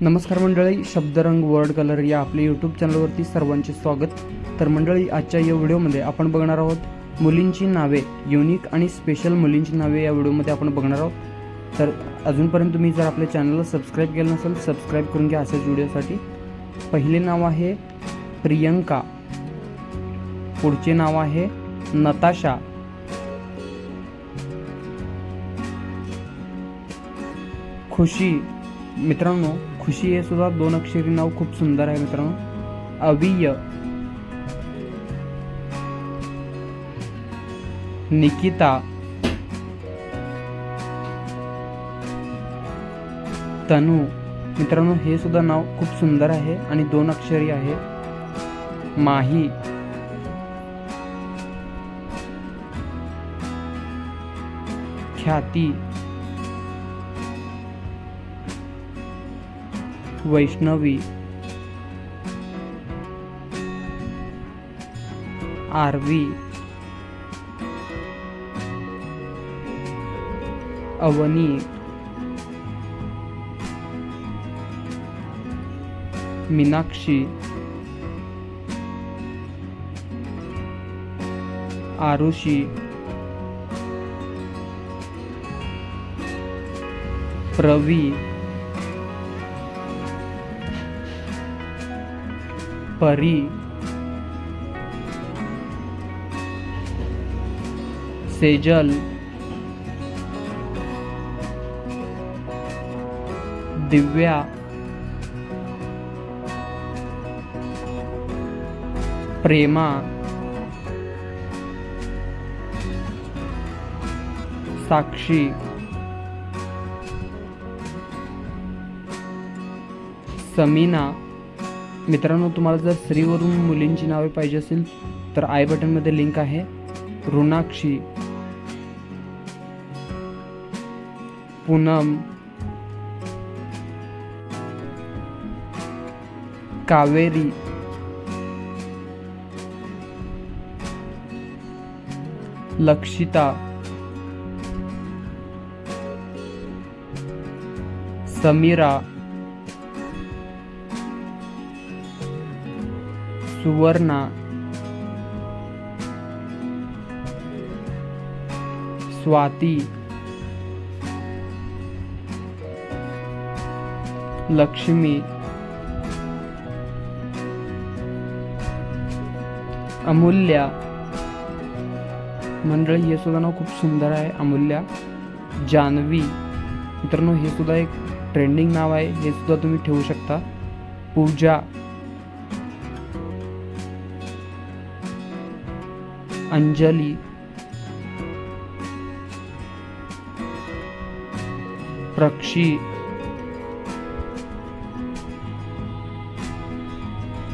नमस्कार मंडळी शब्दरंग word colour या आपल्या यूट्यूब चॅनलवरती सर्वांचे स्वागत. तर मंडळी आजच्या या व्हिडिओमध्ये आपण बघणार आहोत मुलींची नावे युनिक आणि स्पेशल मुलींची नावे या व्हिडिओमध्ये आपण बघणार आहोत. तर अजूनपर्यंत तुम्ही जर आपल्या चॅनलला सबस्क्राईब केलं नसेल सबस्क्राईब करून घ्या अशाच व्हिडिओसाठी. पहिले नाव आहे प्रियंका. पुढचे नाव आहे नताशा. खुशी. मित्रांनो खुशी हे सुद्धा दोन अक्षरी नाव खूप सुंदर आहे मित्रांनो. अविय निकिता. तनू. मित्रांनो हे सुद्धा नाव खूप सुंदर आहे आणि दोन अक्षरी आहे. माही. ख्याती. वैष्णवी. आरवी. अवनी. मीनाक्षी. आरुषी. प्रवी. परी. सेजल. दिव्या. प्रेमा. साक्षी. समीना. मित्रांनो तुम्हाला जर स्त्रीवरून मुलींची नावे पाहिजे असेल तर आय बटनमध्ये लिंक आहे. ऋणाक्षी पूनम कावेरी लक्षिता समीरा सुवर्णा. स्वाती. लक्ष्मी. अमूल्या. मंडळी हे सुद्धा नाव खूप सुंदर आहे अमूल्या. जान्हवी मित्रांनो हे सुद्धा एक ट्रेंडिंग नाव आहे हे सुद्धा तुम्ही ठेवू शकता. पूजा. अंजली। प्रक्षी।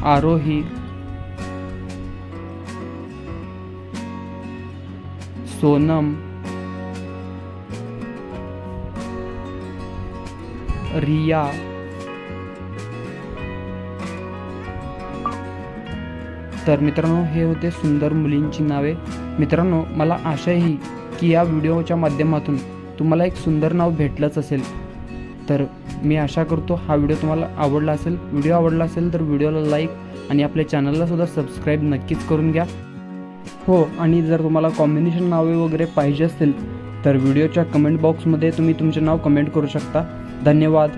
आरोही। सोनम। रिया। तर मित्रांनो हे होते सुंदर मुलींची नावे. मित्रांनो मला आशा आहे की या व्हिडिओच्या माध्यमातून तुम्हाला एक सुंदर नाव भेटलंच असेल. तर मी आशा करतो हा व्हिडिओ तुम्हाला आवडला असेल. व्हिडिओ आवडला असेल तर व्हिडिओला लाईक आणि आपल्या चॅनललासुद्धा सबस्क्राईब नक्कीच करून घ्या. हो आणि जर तुम्हाला कॉम्बिनेशन नावे वगैरे पाहिजे असतील तर व्हिडिओच्या कमेंट बॉक्समध्ये तुम्ही तुमचे नाव कमेंट करू शकता. धन्यवाद.